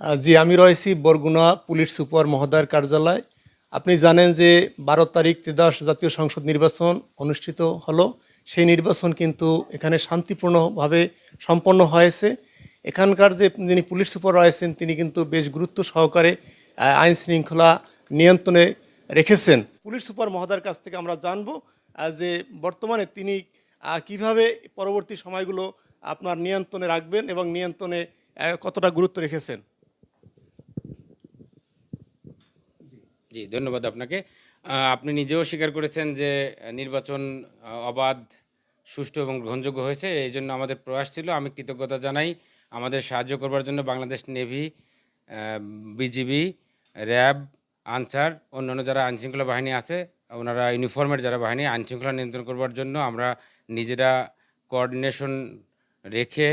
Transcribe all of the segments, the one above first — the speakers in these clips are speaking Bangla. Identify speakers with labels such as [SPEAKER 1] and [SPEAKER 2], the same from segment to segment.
[SPEAKER 1] জি, আমি রয়েছি বরগুনা পুলিশ সুপার মহোদয়ের কার্যালয়। আপনি জানেন যে বারো তারিখ ত্রিদশ জাতীয় সংসদ নির্বাচন অনুষ্ঠিত হলো। সেই নির্বাচন কিন্তু এখানে শান্তিপূর্ণভাবে সম্পন্ন হয়েছে। এখানকার যে যিনি পুলিশ সুপার রয়েছেন, তিনি কিন্তু বেশ গুরুত্ব সহকারে আইন শৃঙ্খলা নিয়ন্ত্রণে রেখেছেন। পুলিশ সুপার মহোদয়ের কাছ থেকে আমরা জানব যে বর্তমানে তিনি কীভাবে পরবর্তী সময়গুলো আপনার নিয়ন্ত্রণে রাখবেন এবং নিয়ন্ত্রণে কতটা গুরুত্ব রেখেছেন।
[SPEAKER 2] জি, ধন্যবাদ আপনাকে। আপনি নিজেও স্বীকার করেছেন যে, নির্বাচন অবাধ, সুষ্ঠু এবং গ্রহণযোগ্য হয়েছে। এই জন্য আমাদের প্রয়াস ছিল। আমি কৃতজ্ঞতা জানাই আমাদের সাহায্য করবার জন্য Bangladesh navy BGB, RAB, Ansar, অন্যান্য যারা আইনশৃঙ্খলা বাহিনী আছে, ওনারা ইউনিফর্মের যারা বাহিনী, আইনশৃঙ্খলা নিয়ন্ত্রণ করবার জন্য আমরা নিজেরা কোঅর্ডিনেশন রেখে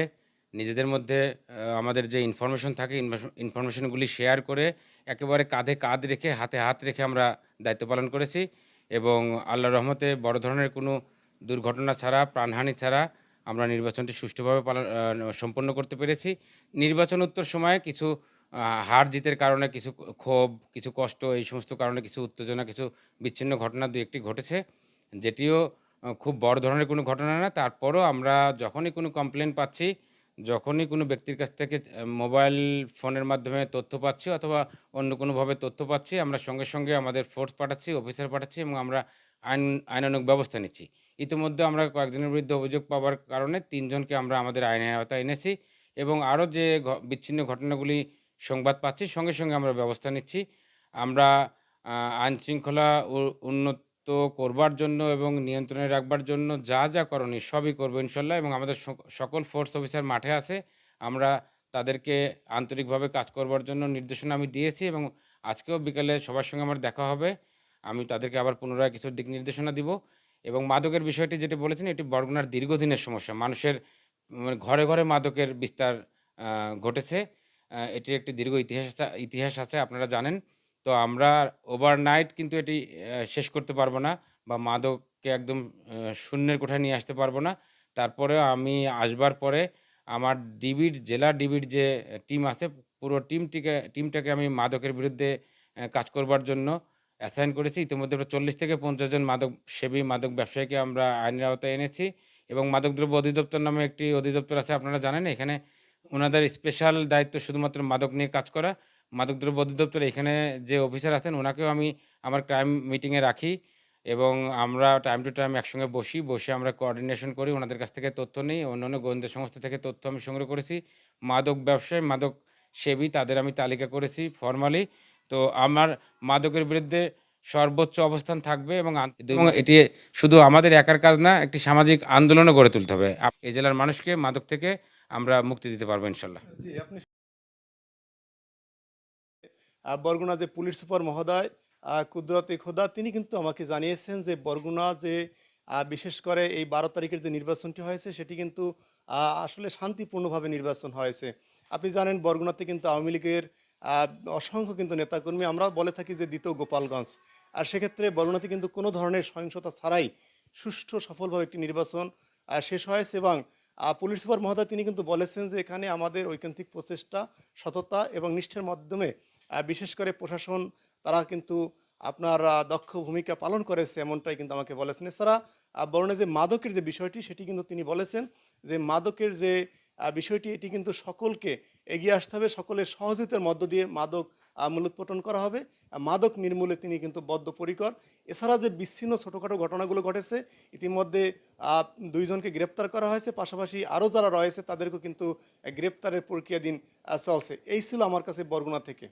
[SPEAKER 2] নিজেদের মধ্যে আমাদের যে ইনফরমেশন থাকে ইনফরমেশনগুলি শেয়ার করে একেবারে কাঁধে কাঁধ রেখে, হাতে হাত রেখে আমরা দায়িত্ব পালন করেছি এবং আল্লাহ রহমতে বড় ধরনের কোনো দুর্ঘটনা ছাড়া, প্রাণহানি ছাড়া আমরা নির্বাচনটি সুষ্ঠুভাবে পালন সম্পন্ন করতে পেরেছি। নির্বাচন উত্তর সময়ে কিছু হার জিতের কারণে কিছু ক্ষোভ, কিছু কষ্ট, এই সমস্ত কারণে কিছু উত্তেজনা, কিছু বিচ্ছিন্ন ঘটনা দু একটি ঘটেছে, যেটিও খুব বড় ধরনের কোনো ঘটনা না। তারপরও আমরা যখনই কোনো কমপ্লেন পাচ্ছি যখনই কোনো ব্যক্তির কাছ থেকে মোবাইল ফোনের মাধ্যমে তথ্য পাচ্ছি অথবা অন্য কোনোভাবে তথ্য পাচ্ছি, আমরা সঙ্গে সঙ্গে আমাদের ফোর্স পাঠাচ্ছি অফিসার পাঠাচ্ছি এবং আমরা আইন, আইনানুগ ব্যবস্থা নিচ্ছি। ইতিমধ্যে আমরা কয়েকজনের বিরুদ্ধে অভিযোগ পাওয়ার কারণে তিনজনকে আমরা আমাদের আইনের আওতায় এনেছি এবং আরও যে বিচ্ছিন্ন ঘটনাগুলি সংবাদ পাচ্ছি, সঙ্গে সঙ্গে আমরা ব্যবস্থা নিচ্ছি। আমরা আইন শৃঙ্খলা উ- উন্নত করবার জন্য এবং নিয়ন্ত্রণে রাখবার জন্য যা যা করণীয় সবই করব ইনশাল্লাহ এবং আমাদের সকল ফোর্স অফিসার মাঠে আছে। আমরা তাদেরকে আন্তরিকভাবে কাজ করবার জন্য নির্দেশনা আমি দিয়েছি এবং আজকেও বিকালে সবার সঙ্গে আমার দেখা হবে। আমি তাদেরকে আবার পুনরায় কিছু দিক নির্দেশনা দিব এবং মাদকের বিষয়টি যেটি বলেছেন, এটি বরগুনার দীর্ঘদিনের সমস্যা। মানুষের মানে ঘরে ঘরে মাদকের বিস্তার ঘটেছে। এটির একটি দীর্ঘ ইতিহাস ইতিহাস আছে, আপনারা জানেন। তো আমরা ওভারনাইট কিন্তু এটি শেষ করতে পারব না বা মাদককে একদম শূন্যের কোঠায় নিয়ে আসতে পারব না। তারপরেও আমি আসবার পরে আমার ডিবির, জেলা ডিবির যে টিম আছে, পুরো টিমটিকে টিমটাকে আমি মাদকের বিরুদ্ধে কাজ করবার জন্য অ্যাসাইন করেছি। ইতিমধ্যে প্রায় চল্লিশ থেকে পঞ্চাশ জন মাদক সেবী, মাদক ব্যবসায়ীকে আমরা আইনের আওতায় এনেছি এবং মাদকদ্রব্য অধিদপ্তর নামে একটি অধিদপ্তর আছে, আপনারা জানেন। এখানে ওনাদের স্পেশাল দায়িত্ব শুধুমাত্র মাদক নিয়ে কাজ করা। মাদকদ্রব্য অধিদপ্তর এখানে যে অফিসার আছেন ওনাকেও আমি আমার ক্রাইম মিটিংয়ে রাখি এবং আমরা টাইম টু টাইম একসঙ্গে বসি। বসে আমরা কোঅর্ডিনেশন করি ওনাদের কাছ থেকে তথ্য নিই। অন্যান্য গোয়েন্দা সংস্থা থেকে তথ্য আমি সংগ্রহ করেছি। মাদক ব্যবসায় মাদক সেবী তাদের আমি তালিকা করেছি ফর্মালি তো আমার মাদকের বিরুদ্ধে সর্বোচ্চ অবস্থান থাকবে এবং এটি শুধু আমাদের একার কাজ না একটি সামাজিক আন্দোলনও গড়ে তুলতে হবে। এই জেলার মানুষকে মাদক থেকে আমরা মুক্তি দিতে পারব ইনশাল্লাহ।
[SPEAKER 1] জি আপনি আহ, বরগুনা যে পুলিশ সুপার মহোদয় কুদরতে খোদা, তিনি কিন্তু আমাকে জানিয়েছেন যে বরগুনা যে বিশেষ করে এই বারো তারিখের যে নির্বাচনটি হয়েছে, সেটি কিন্তু আসলে শান্তিপূর্ণভাবে নির্বাচন হয়েছে। আপনি জানেন, বরগুনাতে কিন্তু আওয়ামী লীগের অসংখ্য কিন্তু নেতাকর্মী আমরা বলে থাকি যে দ্বিতীয় গোপালগঞ্জ। আর সেক্ষেত্রে বরগুনাতে কিন্তু কোনো ধরনের সহিংসতা ছাড়াই সুষ্ঠু সফলভাবে একটি নির্বাচন শেষ হয়েছে এবং পুলিশ সুপার মহোদয় তিনি কিন্তু বলেছেন যে এখানে আমাদের ঐকান্তিক প্রচেষ্টা, সততা এবং নিষ্ঠার মাধ্যমে বিশেষ করে প্রশাসন, তারা কিন্তু আপনার দক্ষ ভূমিকা পালন করেছে এমনটাই কিন্তু আমাকে বলেছেন। এছাড়া বরণে যে মাদকের যে বিষয়টি, সেটি কিন্তু তিনি বলেছেন যে মাদকের যে বিষয়টি, এটি কিন্তু সকলকে এগিয়ে আসতে হবে, সকলের সহযোগিতার মধ্য দিয়ে মাদক মূলোৎপাটন করা হবে। মাদক নির্মূলে তিনি কিন্তু বদ্ধপরিকর। এছাড়া যে বিচ্ছিন্ন ছোটোখাটো ঘটনাগুলো ঘটেছে, ইতিমধ্যে দুইজনকে গ্রেপ্তার করা হয়েছে। পাশাপাশি আরও যারা রয়েছে, তাদেরকেও কিন্তু গ্রেপ্তারের প্রক্রিয়া দিন চলছে। এই ছিল আমার কাছে বরগুনা থেকে।